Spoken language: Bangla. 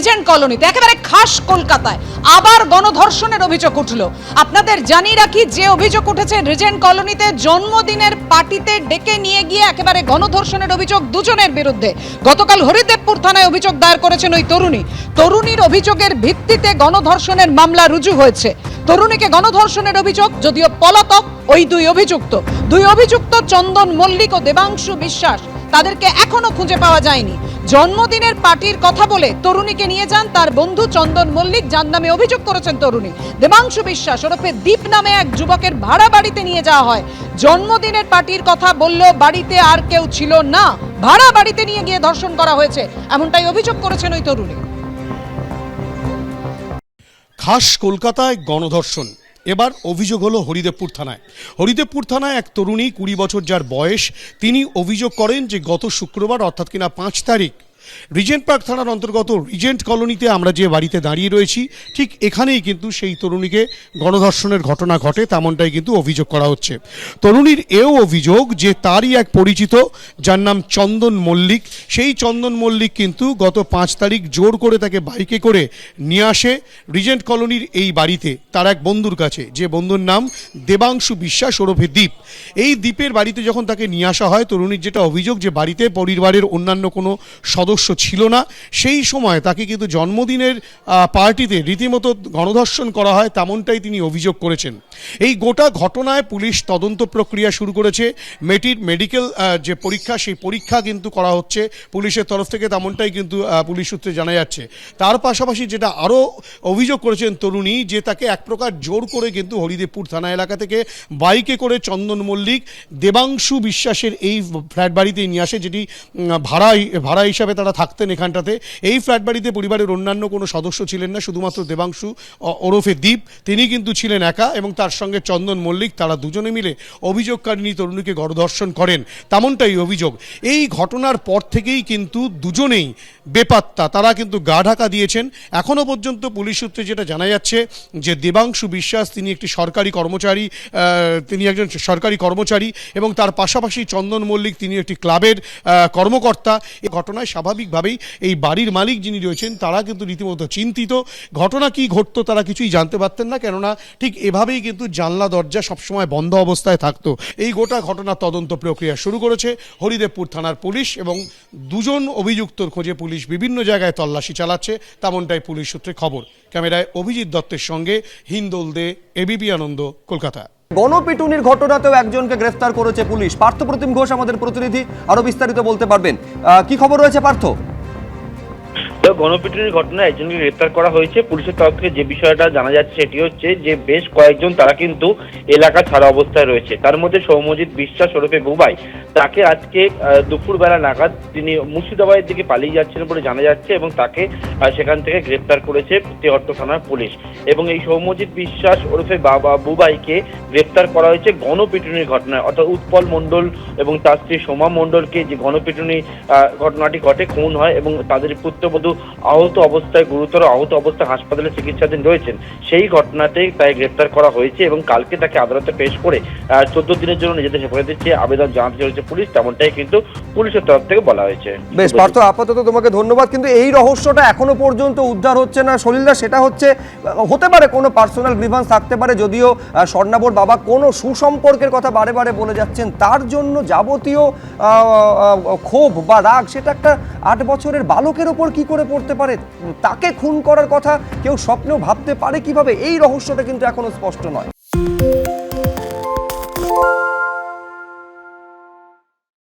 রিজেন্ট কলোনিতে, একেবারে খাস কলকাতায়, আবার গণধর্ষণের অভিযোগ উঠল। আপনাদের জানিয়ে রাখি, যে অভিযোগ উঠেছে রিজেন্ট কলোনিতে, জন্মদিনের পার্টিতে ডেকে নিয়ে গিয়ে একেবারে গণধর্ষণের অভিযোগ দুজনের বিরুদ্ধে। গতকাল হরিদেবপুর থানায় অভিযোগ দায়ের করেছেন ওই তরুণী। তরুণীর অভিযোগের ভিত্তিতে গণধর্ষণের মামলা রুজু হয়েছে। তরুণীকে গণধর্ষণের অভিযোগ, যদিও পলাতক, ওই দুই অভিযুক্ত। দুই অভিযুক্ত চন্দন মল্লিক ও দেবাংশু বিশ্বাস। তাদেরকে এখনও খুঁজে পাওয়া যায়নি। জন্মদিনের পার্টির কথা বলে তরুণীকে নিয়ে যান তার বন্ধু চন্দন মল্লিক, যার নামে অভিযোগ করেছেন তরুণী। দেবাংশু বিশ্বাস ওরফে দীপ নামে এক যুবকের ভাড়া বাড়িতে নিয়ে যাওয়া হয়। জন্মদিনের পার্টির কথা বলল বাড়িতে আর কেউ ছিল না। ভাড়া বাড়িতে নিয়ে গিয়ে ধর্ষণ করা হয়েছে, এমনটাই অভিযোগ করেছেন ওই তরুণী। খাস কলকাতায় গণধর্ষণ। এবার অভিযোগ হলো হরিদেবপুর থানায়। হরিদেবপুর থানায় এক তরুণী কুড়ি বছর যার বয়স, তিনি অভিযোগ করেন যে গত শুক্রবার, অর্থাৎ কিনা পাঁচ তারিখ রিজেন্ট পার্ক থানার অন্তর্গত রিজেন্ট কলোনিতে আমরা যে বাড়িতে দাঁড়িয়ে রয়েছি, ঠিক এখানেই কিন্তু সেই তরুণীকে গণধর্ষণের ঘটনা ঘটে, তেমনটাই কিন্তু অভিযোগ করা হচ্ছে। তরুণীর এও অভিযোগ যে তারই এক পরিচিত, যার নাম চন্দন মল্লিক। সেই চন্দন মল্লিক কিন্তু গত পাঁচ তারিখ জোর করে তাকে বাইকে করে নিয়ে আসে রিজেন্ট কলোনির এই বাড়িতে, তার এক বন্ধুর কাছে। যে বন্ধুর নাম দেবাংশু বিশ্বাস ওরফে দ্বীপ এই দ্বীপের বাড়িতে যখন তাকে নিয়ে আসা হয়, তরুণীর যেটা অভিযোগ যে বাড়িতে পরিবারের অন্যান্য কোনো সদস্য ছিল না। সেই সময় তাকে কিন্তু জন্মদিনের পার্টিতে রীতিমতো গণধর্ষণ করা হয় তেমনটাই তিনি অভিযোগ করেছেন। এই গোটা ঘটনায় পুলিশ তদন্ত প্রক্রিয়া শুরু করেছে। মেটির মেডিকেল যে পরীক্ষা, সেই পরীক্ষা কিন্তু করা হচ্ছে। পুলিশের তরফ থেকে তেমনটাই কিন্তু পুলিশ সূত্রে জানা যাচ্ছে। তার পাশাপাশি যেটা আরও অভিযোগ করেছেন তরুণী, যে তাকে এক প্রকার জোর করে কিন্তু হরিদেবপুর থানা এলাকা থেকে বাইকে করে চন্দন মল্লিক, দেবাংশু বিশ্বাসের এই ফ্ল্যাট বাড়িতেই নিয়ে আসে, যেটি ভাড়া ভাড়া হিসাবে তারা থাকতেন এখানটাতে। এই ফ্ল্যাট বাড়িতে পরিবারের অন্যান্য কোনো সদস্য ছিলেন না, শুধুমাত্র দেবাংশু ওরফে দ্বীপ তিনি কিন্তু ছিলেন একা এবং তার সঙ্গে চন্দন মল্লিক, তারা দুজনে মিলে অভিযোগকারিণী তরুণীকে গণধর্ষণ করেন। তেমনটাই অভিযোগ। এই ঘটনার পর থেকেই কিন্তু দুজনেই বেপাত্তা, তারা কিন্তু গা ঢাকা দিয়েছেন। এখনও পর্যন্ত পুলিশ সূত্রে যেটা জানা যাচ্ছে যে দেবাংশু বিশ্বাস, তিনি একটি সরকারি কর্মচারী তিনি একজন সরকারি কর্মচারী এবং তার পাশাপাশি চন্দন মল্লিক, তিনি একটি ক্লাবের কর্মকর্তা। এই ঘটনায় স্বাভাবিকভাবেই এই বাড়ির মালিক যিনি রয়েছেন, তারা কিন্তু রীতিমতো চিন্তিত। ঘটনা কি ঘটতো তারা কিছুই জানতে পারতেন না, কেননা ঠিক এভাবেই কিন্তু জানলা দরজা সবসময় বন্ধ অবস্থায় থাকতো। এই গোটা ঘটনার তদন্ত প্রক্রিয়া শুরু করেছে হরিদেবপুর থানার পুলিশ এবং দুজন অভিযুক্তর খোঁজে পুলিশ বিভিন্ন জায়গায় তল্লাশি চালাচ্ছে, তেমনটাই পুলিশ সূত্রে খবর। ক্যামেরায় অভিজিৎ দত্তের সঙ্গে হিন্দোল দে এবিপি আনন্দ, কলকাতা। গণপিটুনির ঘটনাতেও একজনকে গ্রেফতার করেছে পুলিশ। পার্থ প্রতিম ঘোষ আমাদের প্রতিনিধি, আরও বিস্তারিত বলতে পারবেন। কি খবর রয়েছে পার্থ? তো গণপিটুনির ঘটনায় একজনকে গ্রেপ্তার করা হয়েছে। পুলিশের তরফ থেকে যে বিষয়টা জানা যাচ্ছে সেটি হচ্ছে যে বেশ কয়েকজন তারা কিন্তু এলাকা ছাড়া অবস্থায় রয়েছে। তার মধ্যে সৌম্যজিৎ বিশ্বাস ওরফে বুবাই, তাকে আজকে দুপুরবেলা নাগাদ তিনি মুর্শিদাবাদের দিকে পালিয়ে যাচ্ছিলেন বলে জানা যাচ্ছে এবং তাকে সেখান থেকে গ্রেপ্তার করেছে তেহট্ট থানার পুলিশ। এবং এই সৌম্যজিৎ বিশ্বাস ওরফে বাবা বুবাইকে গ্রেপ্তার করা হয়েছে গণপিটুনির ঘটনায়। অর্থাৎ উৎপল মণ্ডল এবং তার স্ত্রী সোমা মণ্ডলকে যে গণপিটুনি ঘটনাটি ঘটে, খুন হয় এবং তাদের পুত্রবধূ আহত অবস্থায়, গুরুতর আহত অবস্থায় হাসপাতালে চিকিৎসাধীন রয়েছেন, সেই ঘটনাতেই তাই গ্রেপ্তার করা হয়েছে এবং কালকে তাকে আদালতে পেশ করে চোদ্দ দিনের জন্য নিজেদের হেফাজতের চেয়ে আবেদন জানাতে চলেছে পুলিশ, তেমনটাই কিন্তু পুলিশের তরফ থেকে বলা হয়েছে। বেশ, পার্থ, আপাতত তোমাকে ধন্যবাদ, কিন্তু এই রহস্যটা এখনও পর্যন্ত উদ্ধার হচ্ছে না। সলিলদা, সেটা হচ্ছে হতে পারে কোনো পার্সোনাল গ্রিভান্স থাকতে পারে, যদিও স্বর্ণাবর বাবা কোনো সুসম্পর্কের কথা বারে বারে বলে যাচ্ছেন, তার জন্য যাবতীয় ক্ষোভ বা রাগ, সেটা একটা আট বছরের বালকের ওপর কি করে পড়তে পারে? তাকে খুন করার কথা কেউ স্বপ্নেও ভাবতে পারে কীভাবে? এই রহস্যটা কিন্তু এখনও স্পষ্ট নয়।